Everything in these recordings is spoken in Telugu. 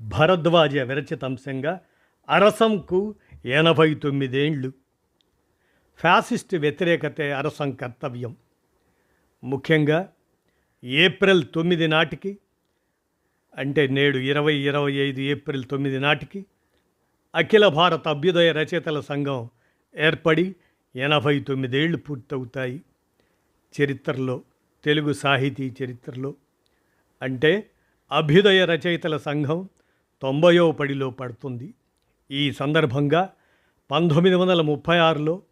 భరద్వాజ విరచితంశంగా అరసంకు ఎనభై తొమ్మిదేండ్లు ఫ్యాసిస్ట్ వ్యతిరేకతే అరసం కర్తవ్యం. ముఖ్యంగా ఏప్రిల్ తొమ్మిది నాటికి అంటే నేడు ఇరవై ఇరవై ఐదు ఏప్రిల్ తొమ్మిది నాటికి అఖిల భారత అభ్యుదయ రచయితల సంఘం ఏర్పడి ఎనభై తొమ్మిదేళ్ళు పూర్తవుతాయి. చరిత్రలో తెలుగు సాహితీ చరిత్రలో. అంటే అభ్యుదయ రచయితల సంఘం తొంభయో పడిలో పడుతుంది. ఈ సందర్భంగా పంతొమ్మిది వందల ముప్పై ఆరులో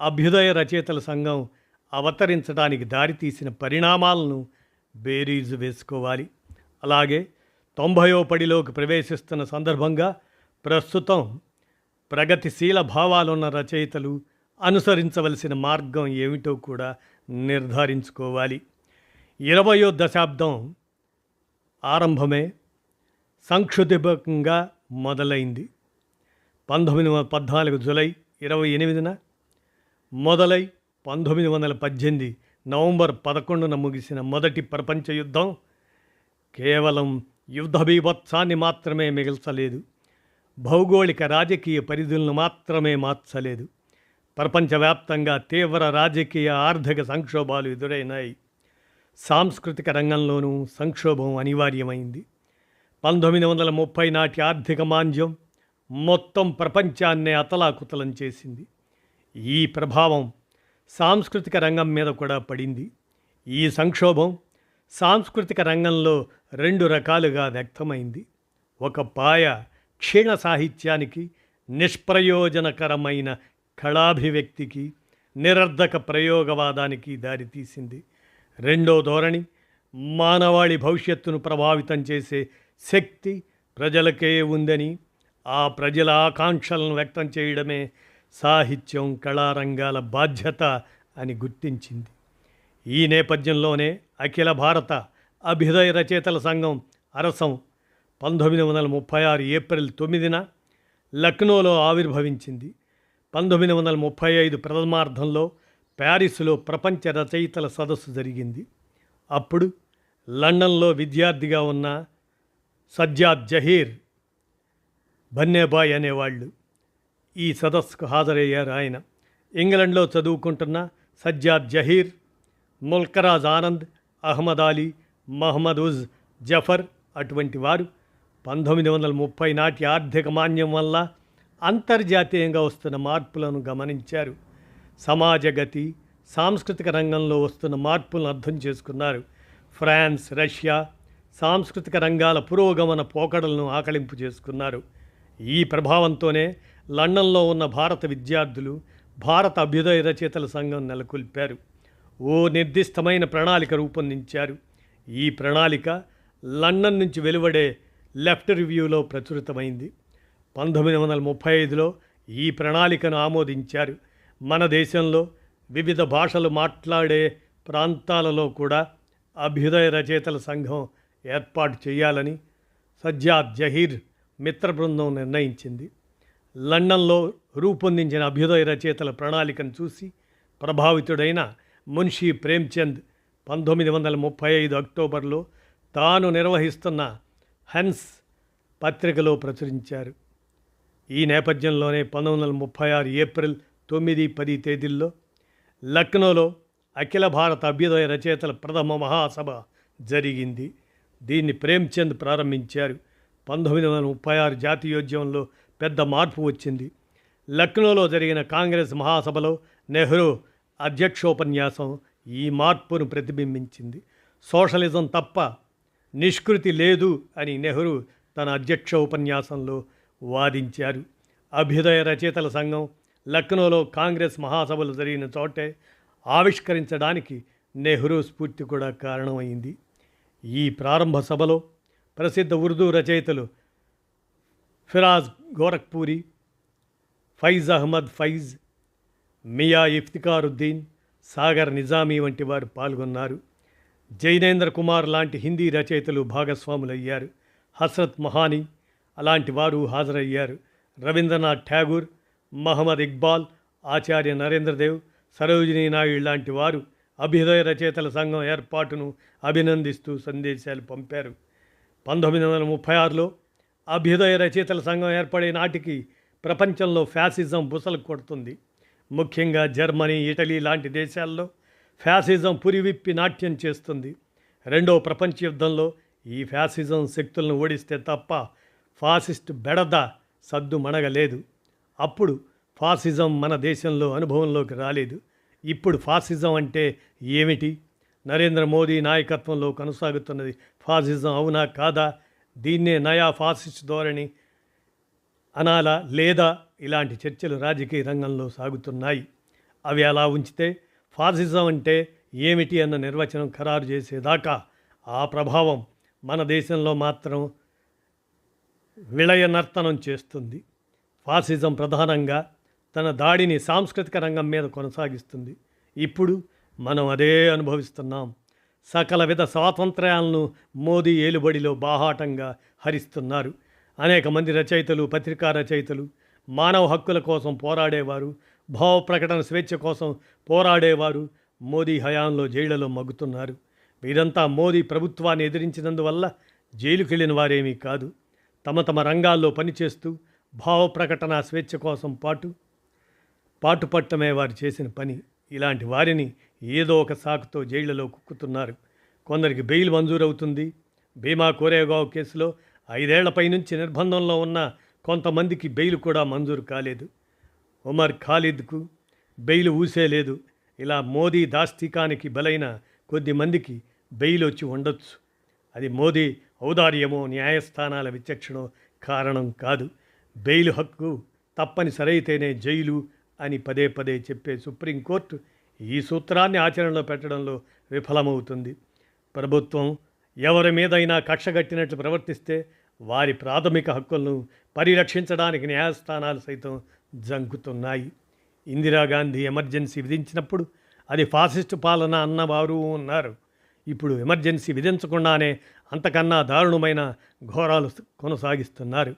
అభ్యుదయ రచయితల సంఘం అవతరించడానికి దారితీసిన పరిణామాలను బేరీజు వేసుకోవాలి. అలాగే తొంభయో పడిలోకి ప్రవేశిస్తున్న సందర్భంగా ప్రస్తుతం ప్రగతిశీల భావాలున్న రచయితలు అనుసరించవలసిన మార్గం ఏమిటో కూడా నిర్ధారించుకోవాలి. ఇరవయో దశాబ్దం ఆరంభమే. సంక్షుతిపకంగా మొదలైంది. పంతొమ్మిది వందల పద్నాలుగు జులై ఇరవై ఎనిమిదిన మొదలై పంతొమ్మిది వందల పద్దెనిమిది నవంబర్ పదకొండున ముగిసిన మొదటి ప్రపంచ యుద్ధం కేవలం యుద్ధ బీభత్సాన్ని మాత్రమే మిగల్చలేదు. భౌగోళిక రాజకీయ పరిధులను మాత్రమే మార్చలేదు. ప్రపంచవ్యాప్తంగా తీవ్ర రాజకీయ ఆర్థిక సంక్షోభాలు ఎదురైనాయి. సాంస్కృతిక రంగంలోనూ సంక్షోభం అనివార్యమైంది. పంతొమ్మిది వందల ముప్పై నాటి ఆర్థిక మాంద్యం మొత్తం ప్రపంచాన్నే అతలాకుతలం చేసింది. ఈ ప్రభావం సాంస్కృతిక రంగం మీద కూడా పడింది. ఈ సంక్షోభం సాంస్కృతిక రంగంలో రెండు రకాలుగా వ్యక్తమైంది. ఒక పాయ క్షీణ సాహిత్యానికి నిష్ప్రయోజనకరమైన కళాభివ్యక్తికి నిరర్ధక ప్రయోగవాదానికి దారితీసింది. రెండో ధోరణి మానవాళి భవిష్యత్తును ప్రభావితం చేసే శక్తి ప్రజలకే ఉందని ఆ ప్రజల ఆకాంక్షలను వ్యక్తం చేయడమే సాహిత్యం కళారంగాల బాధ్యత అని గుర్తించింది. ఈ నేపథ్యంలోనే అఖిల భారత అభ్యుదయ రచయితల సంఘం అరసం పంతొమ్మిది వందల ముప్పై ఆరు ఏప్రిల్ తొమ్మిదిన లక్నోలో ఆవిర్భవించింది. పంతొమ్మిది వందల ముప్పై ఐదు ప్రథమార్థంలో ప్యారిస్లో ప్రపంచ రచయితల సదస్సు జరిగింది. అప్పుడు లండన్లో విద్యార్థిగా ఉన్న సజ్జాద్ జహీర్ బన్నేబాయ్ అనేవాళ్ళు. ఈ సదస్సుకు హాజరయ్యారు ఆయన. ఇంగ్లండ్లో చదువుకుంటున్న సజ్జాద్ జహీర్ ముల్కరాజ్ ఆనంద్ అహ్మద్ అలీ మహమ్మద్ ఉజ్ జఫర్ అటువంటి వారు పంతొమ్మిది వందల ముప్పై నాటి ఆర్థిక మాన్యం వల్ల అంతర్జాతీయంగా వస్తున్న మార్పులను గమనించారు. సమాజగతి సాంస్కృతిక రంగంలో వస్తున్న మార్పులను అర్థం చేసుకున్నారు. ఫ్రాన్స్ రష్యా సాంస్కృతిక రంగాల పురోగమన పోకడలను ఆకలింపు చేసుకున్నారు. ఈ ప్రభావంతోనే లండన్లో ఉన్న భారత విద్యార్థులు భారత అభ్యుదయ రచయితల సంఘం నెలకొల్పారు. ఓ నిర్దిష్టమైన ప్రణాళిక రూపొందించారు. ఈ ప్రణాళిక లండన్ నుంచి వెలువడే లెఫ్ట్ రివ్యూలో ప్రచురితమైంది. పంతొమ్మిది వందల ముప్పై ఐదులో ఈ ప్రణాళికను ఆమోదించారు. మన దేశంలో వివిధ భాషలు మాట్లాడే ప్రాంతాలలో కూడా అభ్యుదయ రచయితల సంఘం ఏర్పాటు చేయాలని సజ్జాద్ జహీర్ మిత్ర బృందం నిర్ణయించింది. లండన్లో రూపొందించిన అభ్యుదయ రచయితల ప్రణాళికను చూసి ప్రభావితుడైన మున్షీ ప్రేమ్చంద్ పంతొమ్మిది వందల ముప్పై ఐదు అక్టోబర్లో తాను నిర్వహిస్తున్న హన్స్ పత్రికలో ప్రచురించారు. ఈ నేపథ్యంలోనే పంతొమ్మిది వందల ముప్పై ఆరు ఏప్రిల్ తొమ్మిది పది తేదీల్లో లక్నోలో అఖిల భారత అభ్యుదయ రచయితల ప్రథమ మహాసభ జరిగింది. దీన్ని ప్రేమ్చంద్ ప్రారంభించారు. పంతొమ్మిది వందల ముప్పై ఆరు జాతీయోద్యమంలో పెద్ద మార్పు వచ్చింది. లక్నోలో జరిగిన కాంగ్రెస్ మహాసభలో నెహ్రూ అధ్యక్షోపన్యాసం ఈ మార్పును ప్రతిబింబించింది. సోషలిజం తప్ప నిష్కృతి లేదు అని నెహ్రూ తన అధ్యక్ష ఉపన్యాసంలో వాదించారు. అభ్యుదయ రచయితల సంఘం లక్నోలో కాంగ్రెస్ మహాసభలు జరిగిన చోటే ఆవిష్కరించడానికి నెహ్రూ స్ఫూర్తి కూడా కారణమైంది. ఈ ప్రారంభ సభలో ప్రసిద్ధ ఉర్దూ రచయితలు ఫిరాజ్ గోరఖ్పూరి ఫైజ్ అహ్మద్ ఫైజ్ మియా ఇఫ్తికారుద్దీన్ సాగర్ నిజామీ వంటి వారు పాల్గొన్నారు. జైనేంద్ర కుమార్ లాంటి హిందీ రచయితలు భాగస్వాములయ్యారు. హస్రత్ మహానీ అలాంటి వారు హాజరయ్యారు. రవీంద్రనాథ్ ఠాగూర్ మహమ్మద్ ఇక్బాల్ ఆచార్య నరేంద్రదేవ్ సరోజినీ నాయుడు లాంటి వారు అభ్యుదయ రచయితల సంఘం ఏర్పాటును అభినందిస్తూ సందేశాలు పంపారు. పంతొమ్మిది వందల ముప్పై ఆరులో అభ్యుదయ రచయితల సంఘం ఏర్పడే నాటికి ప్రపంచంలో ఫ్యాసిజం బుసలు కొడుతుంది. ముఖ్యంగా జర్మనీ ఇటలీ లాంటి దేశాల్లో ఫ్యాసిజం పురివిప్పి నాట్యం చేస్తుంది. రెండో ప్రపంచ యుద్ధంలో ఈ ఫ్యాసిజం శక్తులను ఓడిస్తే తప్ప ఫాసిస్ట్ బెడద సద్దు మణగలేదు అప్పుడు ఫాసిజం మన దేశంలో అనుభవంలోకి రాలేదు. ఇప్పుడు ఫాసిజం అంటే ఏమిటి? నరేంద్ర మోదీ నాయకత్వంలో కొనసాగుతున్నది ఫాసిజం అవునా కాదా? దీన్నే నయా ఫాసిస్ట్ ధోరణి అనాలా లేదా? ఇలాంటి చర్చలు రాజకీయ రంగంలో సాగుతున్నాయి. అవి అలా ఉంచితే ఫాసిజం అంటే ఏమిటి అన్న నిర్వచనం ఖరారు చేసేదాకా ఆ ప్రభావం మన దేశంలో మాత్రం విలయనర్తనం చేస్తుంది. ఫాసిజం ప్రధానంగా తన దాడిని సాంస్కృతిక రంగం మీద కొనసాగిస్తుంది. ఇప్పుడు మనం అదే అనుభవిస్తున్నాం. సకల విధ స్వాతంత్ర్యాలను మోదీ ఏలుబడిలో బాహాటంగా హరిస్తున్నారు. అనేక మంది రచయితలు పత్రికా రచయితలు మానవ హక్కుల కోసం పోరాడేవారు భావ ప్రకటన స్వేచ్ఛ కోసం పోరాడేవారు మోదీ హయాంలో జైళ్ళలో మగ్గుతున్నారు. వీరంతా మోదీ ప్రభుత్వాన్ని ఎదిరించినందువల్ల జైలుకెళ్ళిన వారేమీ కాదు. తమ తమ రంగాల్లో పనిచేస్తూ భావ ప్రకటన స్వేచ్ఛ కోసం పాటు పాటుపట్టమే వారు చేసిన పని. ఇలాంటి వారిని ఏదో ఒక సాకుతో జైళ్ళలో కుక్కుతున్నారు. కొందరికి బెయిల్ మంజూరవుతుంది. భీమా కోరేగావ్ కేసులో ఐదేళ్ళపై నుంచి నిర్బంధంలో ఉన్న కొంతమందికి బెయిల్ కూడా మంజూరు కాలేదు. ఉమర్ ఖాలిద్కు బెయిల్ ఊసేలేదు ఇలా మోదీ దాష్టికానికి బలైన కొద్ది మందికి బెయిల్ వచ్చి ఉండొచ్చు. అది మోదీ ఔదార్యమో న్యాయస్థానాల విచక్షణో కారణం కాదు. బెయిల్ హక్కు తప్పనిసరైతేనే జైలు అని పదే పదే చెప్పే సుప్రీంకోర్టు ఈ సూత్రాన్ని ఆచరణలో పెట్టడంలో విఫలమవుతుంది. ప్రభుత్వం ఎవరి మీదైనా కక్షగట్టినట్లు ప్రవర్తిస్తే వారి ప్రాథమిక హక్కులను పరిరక్షించడానికి న్యాయస్థానాలు సైతం జంకుతున్నాయి. ఇందిరాగాంధీ ఎమర్జెన్సీ విధించినప్పుడు అది ఫాసిస్టు పాలన అన్నవారు ఉన్నారు ఇప్పుడు ఎమర్జెన్సీ విధించకుండానే అంతకన్నా దారుణమైన ఘోరాలు కొనసాగిస్తున్నారు.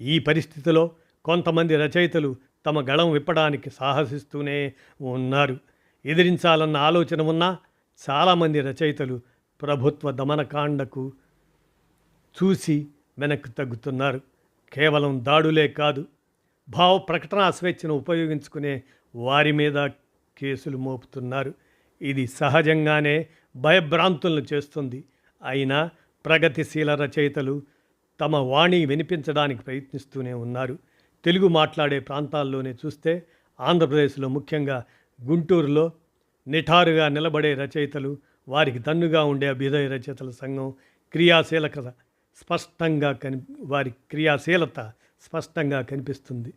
ఈ పరిస్థితిలో కొంతమంది రచయితలు తమ గళం విప్పడానికి సాహసిస్తూనే ఉన్నారు. ఎదిరించాలన్న ఆలోచన ఉన్నా చాలామంది రచయితలు ప్రభుత్వ దమనకాండకు చూసి వెనక్కి తగ్గుతున్నారు. కేవలం దాడులే కాదు భావ ప్రకటనా స్వేచ్ఛను ఉపయోగించుకునే వారి మీద కేసులు మోపుతున్నారు. ఇది సహజంగానే భయభ్రాంతులను చేస్తుంది. అయినా ప్రగతిశీల రచయితలు తమ వాణి వినిపించడానికి ప్రయత్నిస్తూనే ఉన్నారు. తెలుగు మాట్లాడే ప్రాంతాల్లోనే చూస్తే ఆంధ్రప్రదేశ్లో ముఖ్యంగా గుంటూరులో నిఠారుగా నిలబడే రచయితలు వారికి దన్నుగా ఉండే అభ్యుదయ రచయితల సంఘం క్రియాశీలకత స్పష్టంగా కని వారి క్రియాశీలత స్పష్టంగా కనిపిస్తుంది.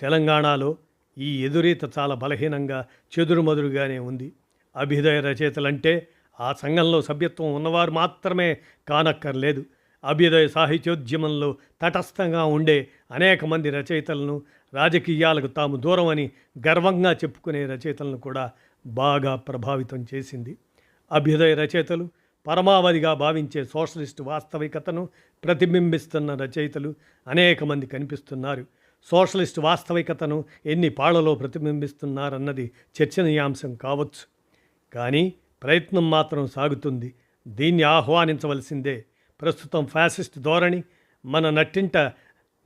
తెలంగాణలో ఈ ఎదురీత చాలా బలహీనంగా చెదురుమదురుగానే ఉంది. అభ్యుదయ రచయితలంటే ఆ సంఘంలో సభ్యత్వం ఉన్నవారు మాత్రమే కానక్కర్లేదు. అభ్యుదయ సాహిత్యోద్యమంలో తటస్థంగా ఉండే అనేక మంది రచయితలను రాజకీయాలకు తాము దూరం అని గర్వంగా చెప్పుకునే రచయితలను కూడా బాగా ప్రభావితం చేసింది. అభ్యుదయ రచయితలు పరమావధిగా భావించే సోషలిస్ట్ వాస్తవికతను ప్రతిబింబిస్తున్న రచయితలు అనేక మంది కనిపిస్తున్నారు. సోషలిస్ట్ వాస్తవికతను ఎన్ని పాళ్ళలో ప్రతిబింబిస్తున్నారన్నది చర్చనీయాంశం కావచ్చు. కానీ ప్రయత్నం మాత్రం సాగుతుంది. దీన్ని ఆహ్వానించవలసిందే ప్రస్తుతం ఫ్యాసిస్ట్ ధోరణి మన నట్టింట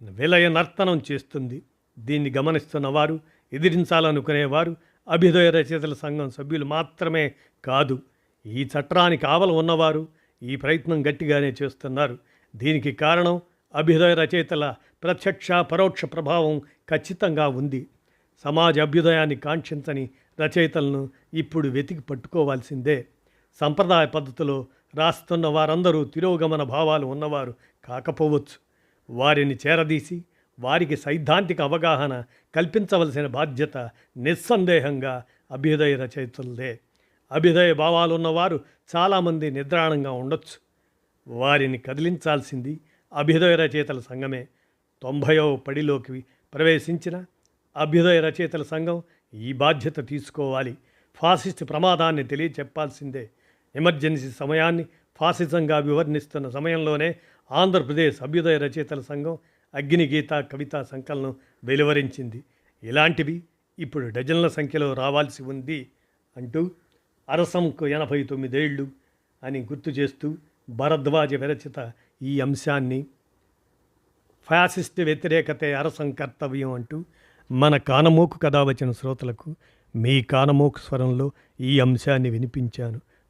విలయ నర్తనం చేస్తుంది. దీన్ని గమనిస్తున్న వారు ఎదిరించాలనుకునేవారు అభ్యుదయ రచయితల సంఘం సభ్యులు మాత్రమే కాదు ఈ చట్టానికి ఆవలు ఉన్నవారు ఈ ప్రయత్నం గట్టిగానే చేస్తున్నారు. దీనికి కారణం అభ్యుదయ రచయితల ప్రత్యక్ష పరోక్ష ప్రభావం ఖచ్చితంగా ఉంది. సమాజ అభ్యుదయాన్ని కాంక్షించని రచయితలను ఇప్పుడు వెతికి పట్టుకోవాల్సిందే. సంప్రదాయ పద్ధతిలో రాస్తున్న వారందరూ తిరోగమన భావాలు ఉన్నవారు కాకపోవచ్చు. వారిని చేరదీసి వారికి సైద్ధాంతిక అవగాహన కల్పించవలసిన బాధ్యత నిస్సందేహంగా అభ్యుదయ రచయితలదే. అభ్యుదయ భావాలు ఉన్నవారు చాలామంది నిద్రాణంగా ఉండొచ్చు. వారిని కదిలించాల్సింది అభ్యుదయ రచయితల సంఘమే. తొంభైవ పడిలోకి ప్రవేశించిన అభ్యుదయ రచయితల సంఘం ఈ బాధ్యత తీసుకోవాలి. ఫాసిస్ట్ ప్రమాదాన్ని తెలియచెప్పాల్సిందే. ఎమర్జెన్సీ సమయాన్ని ఫాసిజంగా వివర్ణిస్తున్న సమయంలోనే ఆంధ్రప్రదేశ్ అభ్యుదయ రచయితల సంఘం అగ్నిగీత కవితా సంకలనం వెలువరించింది. ఇలాంటివి ఇప్పుడు డజన్ల సంఖ్యలో రావాల్సి ఉంది అంటూ అరసంకు ఎనభై తొమ్మిదేళ్ళు అని గుర్తు చేస్తూ భరద్వాజ విరచిత ఈ అంశాన్ని ఫ్యాసిస్ట్ వ్యతిరేకతే అరసం కర్తవ్యం అంటూ మన కానమోకు కథ వచ్చిన శ్రోతలకు మీ కానమోకు స్వరంలో ఈ అంశాన్ని వినిపించాను.